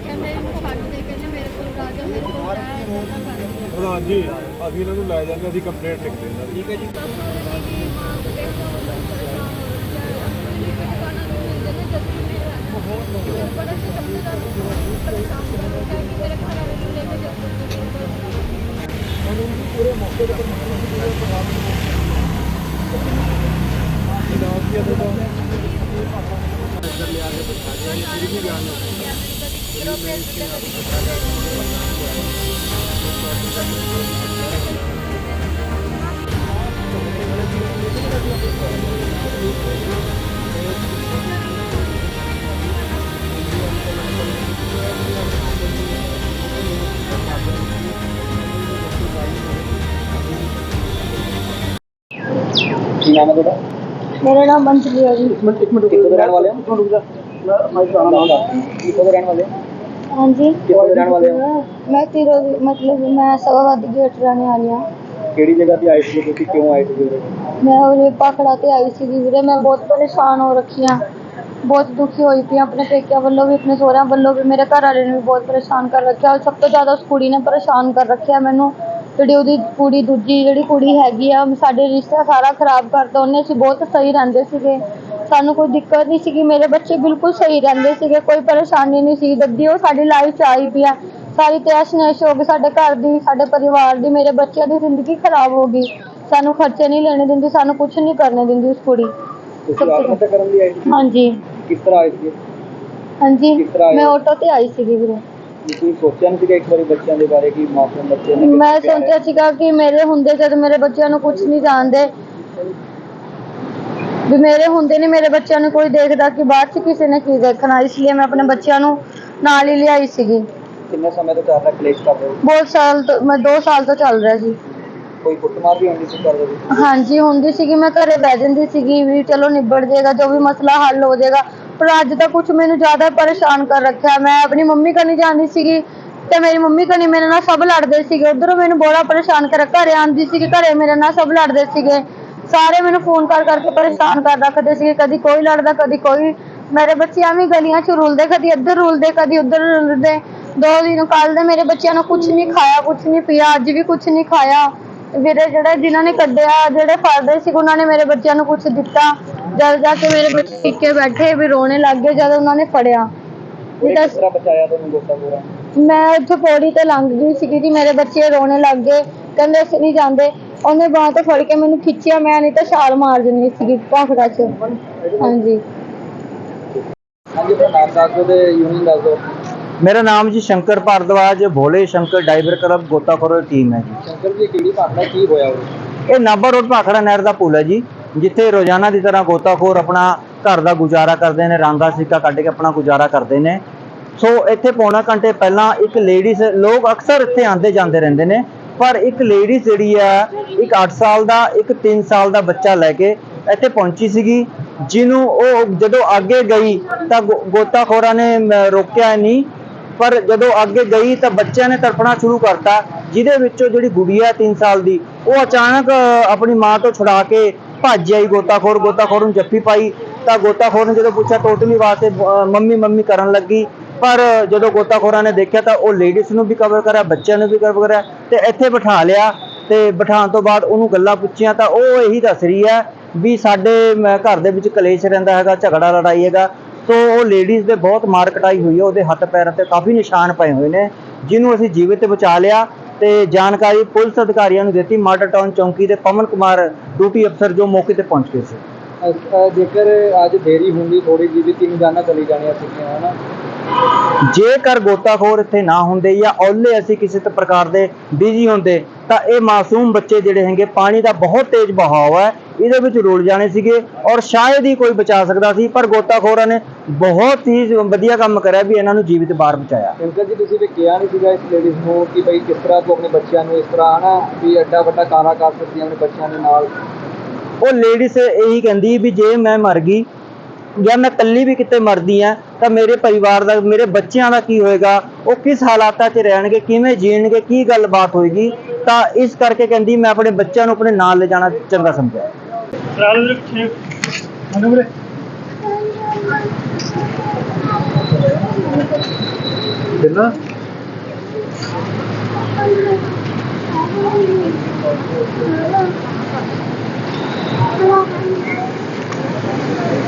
ਆਖਿਆ ਮੇਰੇ ਨੂੰ ਛੱਡ ਦੇ ਕਹਿੰਦੇ ਮੇਰੇ ਕੋਲ ਰਾਜਾ ਮੇਰੇ ਕੋਲ ਕਰ ਪ੍ਰਧਾਨ ਜੀ ਅਸੀਂ ਇਹਨਾਂ ਨੂੰ ਲੈ ਜਾਂਦੇ ਅਸੀਂ ਕੰਪਲੇਂਟ ਲਿਖ ਦਿੰਦੇ ਠੀਕ ਹੈ ਜੀ। ਕੀ ਨਾਮ ਹੈ ਤੁਹਾਡਾ ਮੇਰਾ ਨਾਮ ਅੰਜਲੀ ਹੈ ਜੀ। ਮਿੰਟ ਇੱਕ ਮਿੰਟ ਕਿੱਥੋਂ ਦੇ ਰਹਿਣ ਵਾਲੇ ਹੋ ਰੁਕ। ਜਾ ਮੈਂ ਮਾਈਕ ਆਨ ਆਉਂਦਾ ਕਿੱਥੋਂ ਦੇ ਰਹਿਣ ਵਾਲੇ ਹੋ ਹਾਂਜੀ। ਕਿੱਥੋਂ ਦੇ ਰਹਿਣ ਵਾਲੇ ਹੋ ਮੈਂ ਤੀਰੋ ਮਤਲਬ ਮੈਂ ਸਵਾਵਾਦੀ ਗੇਟ ਰਹਿਣੇ ਵਾਲੀ ਹਾਂ। ਕਿਹੜੀ ਜਗ੍ਹਾ ਤੇ ਆਏ ਸੀ ਤੁਸੀਂ? ਕਿਉਂ ਆਏ ਸੀ ਉਰੇ? ਮੈਂ ਉਹਨੇ ਪਾਖੜਾ ਤੇ ਆਈ ਸੀ ਵੀਰੇ। ਮੈਂ ਬਹੁਤ ਪਰੇਸ਼ਾਨ ਹੋ ਰੱਖੀ ਹਾਂ। ਬਹੁਤ ਦੁਖੀ ਹੋਈ ਪਈ ਆਪਣੇ ਪੇਕਿਆਂ ਵੱਲੋਂ ਵੀ ਆਪਣੇ ਸਹੁਰਿਆਂ ਵੱਲੋਂ ਵੀ ਮੇਰੇ ਘਰ ਵਾਲੇ ਨੇ ਵੀ ਬਹੁਤ ਪਰੇਸ਼ਾਨ ਕਰ ਰੱਖਿਆ। ਔਰ ਸਭ ਤੋਂ ਜ਼ਿਆਦਾ ਉਸ ਕੁੜੀ ਨੇ ਪਰੇਸ਼ਾਨ ਕਰ ਰੱਖਿਆ ਮੈਨੂੰ। ਜਿਹੜੀ ਉਹਦੀ ਕੁੜੀ ਦੂਜੀ ਜਿਹੜੀ ਕੁੜੀ ਹੈਗੀ ਆ ਸਾਡੇ ਰਿਸ਼ਤਾ ਸਾਰਾ ਖਰਾਬ ਕਰਤਾ ਉਹਨੇ ਅਸੀਂ ਬਹੁਤ ਸਹੀ ਰਹਿੰਦੇ ਸੀਗੇ। ਸਾਨੂੰ ਕੋਈ ਦਿੱਕਤ ਨਹੀਂ ਸੀਗੀ ਮੇਰੇ ਬੱਚੇ ਬਿਲਕੁਲ ਸਹੀ ਰਹਿੰਦੇ ਸੀਗੇ ਕੋਈ ਪਰੇਸ਼ਾਨੀ ਨਹੀਂ ਸੀ। ਜਦ ਦੀ ਉਹ ਸਾਡੀ ਲਾਈਫ 'ਚ ਆਈ ਪਈ ਆ। ਸਾਰੀ ਤੈਸ਼ ਨੈਸ਼ ਹੋ ਗਈ ਸਾਡੇ ਘਰ ਦੀ ਸਾਡੇ ਪਰਿਵਾਰ ਦੀ ਮੇਰੇ ਬੱਚਿਆਂ ਦੀ ਜ਼ਿੰਦਗੀ ਖਰਾਬ ਹੋ ਗਈ। ਸਾਨੂੰ ਖਰਚੇ ਨਹੀਂ ਲੈਣੇ ਦਿੰਦੀ ਸਾਨੂੰ ਕੁਝ ਨਹੀਂ ਕਰਨੇ ਦਿੰਦੀ ਉਸ ਕੁੜੀ। ਕਰਨ ਲਈ ਹਾਂਜੀ। ਕਿਸ ਤਰ੍ਹਾਂ ਆਏ ਸੀ? ਹਾਂਜੀ ਕਿਸ ਤਰ੍ਹਾਂ ਆਏ? ਮੈਂ ਆਟੋ ਤੇ ਆਈ ਸੀਗੀ ਵੀਰੇ। ਤੁਸੀਂ ਸੋਚਿਆ ਨਹੀਂ ਸੀਗਾ ਇੱਕ ਵਾਰੀ ਬੱਚਿਆਂ ਦੇ ਬਾਰੇ ਕਿ ਮਾਪਿਆਂ ਬੱਚੇ ਨੇ ਮੈਂ ਸੋਚਿਆ ਸੀਗਾ ਕਿ ਮੇਰੇ ਹੁੰਦੇ ਜਦ ਮੇਰੇ ਬੱਚਿਆਂ ਨੂੰ ਕੁਝ ਨਹੀਂ ਜਾਣਦੇ। ਵੀ ਮੇਰੇ ਹੁੰਦੇ ਨਹੀਂ ਮੇਰੇ ਬੱਚਿਆਂ ਨੂੰ ਕੋਈ ਦੇਖਦਾ ਕਿ ਬਾਅਦ ਚ ਕਿਸੇ ਨੇ ਕੀ ਦੇਖਣਾ ਇਸ ਲਈ ਮੈਂ ਆਪਣੇ ਬੱਚਿਆਂ ਨੂੰ ਨਾਲ ਹੀ ਲਿਆਈ ਸੀਗੀ। ਕਿੰਨੇ ਸਮੇਂ ਤੋਂ ਚੱਲ ਰਿਹਾ ਕਲੇਸ਼ ਕਰ ਰਹੇ ਹੋ? ਬਹੁਤ ਸਾਲ ਤੋਂ ਮੈਂ 2 ਸਾਲ ਤੋਂ ਚੱਲ ਰਿਹਾ ਸੀ ਕੋਈ ਕੁੱਟਮਾਰ ਵੀ ਹੁੰਦੀ ਸੀ ਕਰ ਰਹੇ ਸੀ ਹਾਂਜੀ ਹੁੰਦੀ ਸੀਗੀ ਮੈਂ ਘਰੇ ਬਹਿ ਜਾਂਦੀ ਸੀਗੀ ਵੀ ਚਲੋ ਨਿਬੜ ਜਾਏਗਾ ਜੋ ਵੀ ਮਸਲਾ ਹੱਲ ਹੋ ਜਾਏਗਾ ਪਰ ਅੱਜ ਤਾਂ ਕੁਝ ਮੈਨੂੰ ਜ਼ਿਆਦਾ ਪਰੇਸ਼ਾਨ ਕਰ ਰੱਖਿਆ। ਮੈਂ ਆਪਣੀ ਮੰਮੀ ਕਨੀ ਜਾਂਦੀ ਸੀਗੀ ਤੇ ਮੇਰੀ ਮੰਮੀ ਕਨੀ ਮੇਰੇ ਨਾਲ ਸਭ ਲੜਦੇ ਸੀਗੇ। ਉਧਰੋਂ ਮੈਨੂੰ ਬੜਾ ਪਰੇਸ਼ਾਨ ਕਰ ਘਰੇ ਆਂਦੀ ਸੀਗੀ, ਘਰੇ ਮੇਰੇ ਨਾਲ ਸਭ ਲੜਦੇ ਸੀਗੇ। ਸਾਰੇ ਮੈਨੂੰ ਫੋਨ ਕਰ ਕਰਕੇ ਪਰੇਸ਼ਾਨ ਕਰ ਰੱਖਦੇ ਸੀਗੇ। ਕਦੀ ਕੋਈ ਲੜਦਾ, ਕਦੀ ਕੋਈ। ਮੇਰੇ ਬੱਚੇ ਐਵੇਂ ਗਲੀਆਂ 'ਚ ਰੁਲਦੇ, ਕਦੀ ਇੱਧਰ ਰੁਲਦੇ, ਕਦੀ ਉੱਧਰ ਰੁਲਦੇ। ਦੋ ਦਿਨ ਕੱਲ ਦੇ ਮੇਰੇ ਬੱਚਿਆਂ ਨੂੰ ਕੁਝ ਨਹੀਂ ਖਾਇਆ ਕੁਝ ਨਹੀਂ ਪੀਆ, ਅੱਜ ਵੀ ਕੁਝ ਨਹੀਂ ਖਾਇਆ। ਵੀਰੇ ਜਿਹੜੇ ਜਿਨ੍ਹਾਂ ਨੇ ਕੱਢਿਆ, ਜਿਹੜੇ ਫੜਦੇ ਸੀ ਉਹਨਾਂ ਨੇ ਮੇਰੇ ਬੱਚਿਆਂ ਨੂੰ ਕੁਝ ਦਿੱਤਾ। ਜਦ ਜਾ ਕੇ ਮੇਰੇ ਬੱਚੇ ਟਿੱਕੇ ਬੈਠੇ ਵੀ ਰੋਣੇ ਲੱਗ ਗਏ ਜਦ ਉਹਨਾਂ ਨੇ ਫੜਿਆ। ਕੋਈ ਵੀ ਤਾਂ ਕਿਸ ਤਰ੍ਹਾਂ ਬਚਾਇਆ ਤੁਹਾਨੂੰ ਗੋਤਾ ਪੂਰਾ ਮੈਂ ਉੱਥੇ ਪੌੜੀ ਤੇ ਲੰਘ ਗਈ ਸੀਗੀ ਜੀ ਮੇਰੇ ਬੱਚੇ ਰੋਣੇ ਲੱਗ ਗਏ। ਕਹਿੰਦੇ ਅਸੀਂ ਨਹੀਂ ਜਾਂਦੇ। ਉਹਨੇ ਬਾਂਹ ਤੋਂ ਫੜ ਕੇ ਮੈਨੂੰ ਖਿੱਚਿਆ ਮੈਂ ਨਹੀਂ ਤਾਂ ਛਾਲ ਮਾਰ ਦਿੰਦੀ ਸੀਗੀ ਭਾਖੜਾ 'ਚ। ਹਾਂਜੀ। ਹਾਂਜੀ ਆਪਣਾ ਨਾਮ ਦੱਸ ਦਿਓ ਤੇ ਯੂਨੀਅਨ ਦੱਸ ਦਿਓ। ਮੇਰਾ ਨਾਮ ਜੀ ਸ਼ੰਕਰ ਭਾਰਦਵਾਜ ਭੋਲੇ ਸ਼ੰਕਰ ਡਾਈਵਰ ਕਲੱਬ ਗੋਤਾਖੋਰ ਟੀਮ ਹੈ ਜੀ। ਸ਼ੰਕਰ ਜੀ ਕਿਹੜੀ ਭਾਸ਼ਾ ਕੀ ਹੋਇਆ ਉਹ ਇਹ ਨਾਭਾ ਰੋਡ ਭਾਖੜਾ ਨਹਿਰ ਦਾ ਪੁਲ ਹੈ ਜੀ। ਜਿੱਥੇ ਰੋਜ਼ਾਨਾ ਦੀ ਤਰ੍ਹਾਂ ਗੋਤਾਖੋਰ ਆਪਣਾ ਘਰ ਦਾ ਗੁਜ਼ਾਰਾ ਕਰਦੇ ਨੇ ਰਾਂਗਾ ਸਿੱਕਾ ਕੱਢ ਕੇ ਆਪਣਾ ਗੁਜ਼ਾਰਾ ਕਰਦੇ ਨੇ। ਸੋ ਇੱਥੇ ਪੌਣਾ ਘੰਟੇ ਪਹਿਲਾਂ ਇੱਕ ਲੇਡੀਜ਼ ਲੋਕ ਅਕਸਰ ਇੱਥੇ ਆਉਂਦੇ ਜਾਂਦੇ ਰਹਿੰਦੇ ਨੇ, ਪਰ ਇੱਕ ਲੇਡੀਜ਼ ਜਿਹੜੀ ਆ, ਇੱਕ 8 ਸਾਲ ਦਾ, ਇੱਕ 3 ਸਾਲ ਦਾ ਬੱਚਾ ਲੈ ਕੇ ਇੱਥੇ ਪਹੁੰਚੀ ਸੀਗੀ, ਜਿਹਨੂੰ ਉਹ ਜਦੋਂ ਅੱਗੇ ਗਈ ਤਾਂ ਗੋ- ਗੋਤਾਖੋਰਾਂ ਨੇ ਰੋਕਿਆ ਨਹੀਂ, ਪਰ ਜਦੋਂ ਅੱਗੇ ਗਈ ਤਾਂ ਬੱਚਿਆਂ ਨੇ ਤੜਫਣਾ ਸ਼ੁਰੂ ਕਰਤਾ, ਜਿਹਦੇ ਵਿੱਚੋਂ ਜਿਹੜੀ ਗੁੜੀਆ 3 ਸਾਲ ਦੀ, ਉਹ ਅਚਾਨਕ ਆਪਣੀ ਮਾਂ ਤੋਂ ਛੁਡਾ ਕੇ ਭੱਜ ਆਈ, ਗੋਤਾਖੋਰ ਗੋਤਾਖੋਰ ਨੂੰ ਜੱਫੀ ਪਾਈ। ਤਾਂ ਗੋਤਾਖੋਰ ਨੇ ਜਦੋਂ ਪੁੱਛਿਆ ਟੋਟਲੀ ਵਾਸਤੇ ਮੰਮੀ ਮੰਮੀ ਕਰਨ ਲੱਗੀ। ਪਰ ਜਦੋਂ ਗੋਤਾਖੋਰਾਂ ਨੇ ਦੇਖਿਆ ਤਾਂ ਉਹ ਲੇਡੀਜ਼ ਨੂੰ ਵੀ ਕਵਰ ਕਰਿਆ, ਬੱਚਿਆਂ ਨੂੰ ਵੀ ਕਵਰ ਕਰਿਆ ਤੇ ਇੱਥੇ ਬਿਠਾ ਲਿਆ ਤੇ ਬਿਠਾਉਣ ਤੋਂ ਬਾਅਦ ਉਹਨੂੰ ਗੱਲਾਂ ਪੁੱਛੀਆਂ ਤਾਂ ਉਹ ਇਹੀ ਦੱਸ ਰਹੀ ਹੈ ਵੀ ਸਾਡੇ ਘਰ ਦੇ ਵਿੱਚ ਕਲੇਸ਼ ਰਹਿੰਦਾ ਹੈਗਾ, ਝਗੜਾ, ਲੜਾਈ ਹੈਗਾ। ਸੋ ਉਹ ਲੇਡੀਜ਼ ਦੇ ਬਹੁਤ ਮਾਰ ਕਟਾਈ ਹੋਈ ਹੈ, ਉਹਦੇ ਹੱਥ ਪੈਰਾਂ ਤੇ ਕਾਫੀ ਨਿਸ਼ਾਨ ਪਏ ਹੋਏ ਨੇ, ਜਿਹਨੂੰ ਅਸੀਂ ਜੀਵਤ ਬਚਾ ਲਿਆ। ਤੇ ਜਾਣਕਾਰੀ ਪੁਲਿਸ ਅਧਿਕਾਰੀਆਂ ਨੂੰ ਦਿੱਤੀ। ਮਾਡਲ ਟਾਊਨ ਚੌਂਕੀ ਦੇ ਪਵਨ ਕੁਮਾਰ ਡਿਊਟੀ ਅਫਸਰ ਜੋ ਮੌਕੇ ਤੇ ਪਹੁੰਚ ਗਏ ਸੀ। ਅਹ, ਅਹ, ਜੇਕਰ ਅੱਜ ਦੇਰੀ ਹੁੰਦੀ ਥੋੜੀ ਜਿਹੀ ਵੀ ਤਿੰਨ ਜਾਨਾਂ ਚਲੀ ਜਾਣੀਆਂ ਸੀਗੀਆਂ ਹਨਾ? ਜੇਕਰ ਗੋਤਾਖੋਰ ਇੱਥੇ ਨਾ ਹੁੰਦੇ ਜਾਂ ਔਲੇ ਅਸੀਂ ਕਿਸੇ ਤੇ ਪ੍ਰਕਾਰ ਦੇ ਬਿਜ਼ੀ ਹੁੰਦੇ ਤਾਂ ਇਹ ਮਾਸੂਮ ਬੱਚੇ ਜਿਹੜੇ ਹੈਗੇ ਪਾਣੀ ਦਾ ਬਹੁਤ ਤੇਜ਼ ਬਹਾਵ ਹੈ। ਇਹਦੇ ਵਿੱਚ ਰੁਲ ਜਾਣੇ ਸੀਗੇ ਔਰ ਸ਼ਾਇਦ ਹੀ ਕੋਈ ਬਚਾ ਸਕਦਾ ਸੀ ਪਰ ਗੋਤਾਖੋਰਾਂ ਨੇ ਬਹੁਤ ਹੀ ਵਧੀਆ ਕੰਮ ਕਰਿਆ ਵੀ ਇਹਨਾਂ ਨੂੰ ਜੀਵਿਤ ਬਾਹਰ ਬਚਾਇਆ। ਜੀ ਤੁਸੀਂ ਵੀ ਕਿਹਾ ਨਹੀਂ ਸੀਗਾ ਇਸ ਲੇਡੀਜ਼ ਨੂੰ ਕਿ ਬਈ ਕਿਸ ਤਰ੍ਹਾਂ ਤੂੰ ਆਪਣੇ ਬੱਚਿਆਂ ਨੂੰ ਇਸ ਤਰ੍ਹਾਂ ਹਨਾ ਵੀ ਐਡਾ ਵੱਡਾ ਕਾਰਾ ਕਰ ਸਕਦੀ ਹੈ ਆਪਣੇ ਬੱਚਿਆਂ ਦੇ ਨਾਲ? ਉਹ ਲੇਡੀਜ਼ ਇਹੀ ਕਹਿੰਦੀ ਵੀ ਜੇ ਮੈਂ ਮਰ ਗਈ ਜਾਂ ਮੈਂ ਇਕੱਲੀ ਵੀ ਕਿਤੇ ਮਰਦੀ ਆ ਤਾਂ ਮੇਰੇ ਪਰਿਵਾਰ ਦਾ, ਮੇਰੇ ਬੱਚਿਆਂ ਦਾ ਕੀ ਹੋਏਗਾ? ਉਹ ਕਿਸ ਹਾਲਾਤਾਂ 'ਚ ਰਹਿਣਗੇ, ਕਿਵੇਂ ਜੀਣਗੇ, ਕੀ ਗੱਲਬਾਤ ਹੋਏਗੀ? ਤਾਂ ਇਸ ਕਰਕੇ ਕਹਿੰਦੀ, ਮੈਂ ਆਪਣੇ ਬੱਚਿਆਂ ਨੂੰ ਆਪਣੇ ਨਾਲ ਲੈ ਜਾਣਾ ਚੰਗਾ ਸਮਝਿਆ। ਪਹਿਲਾਂ ਉਹ ਨੇਚਰ ・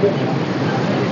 はい。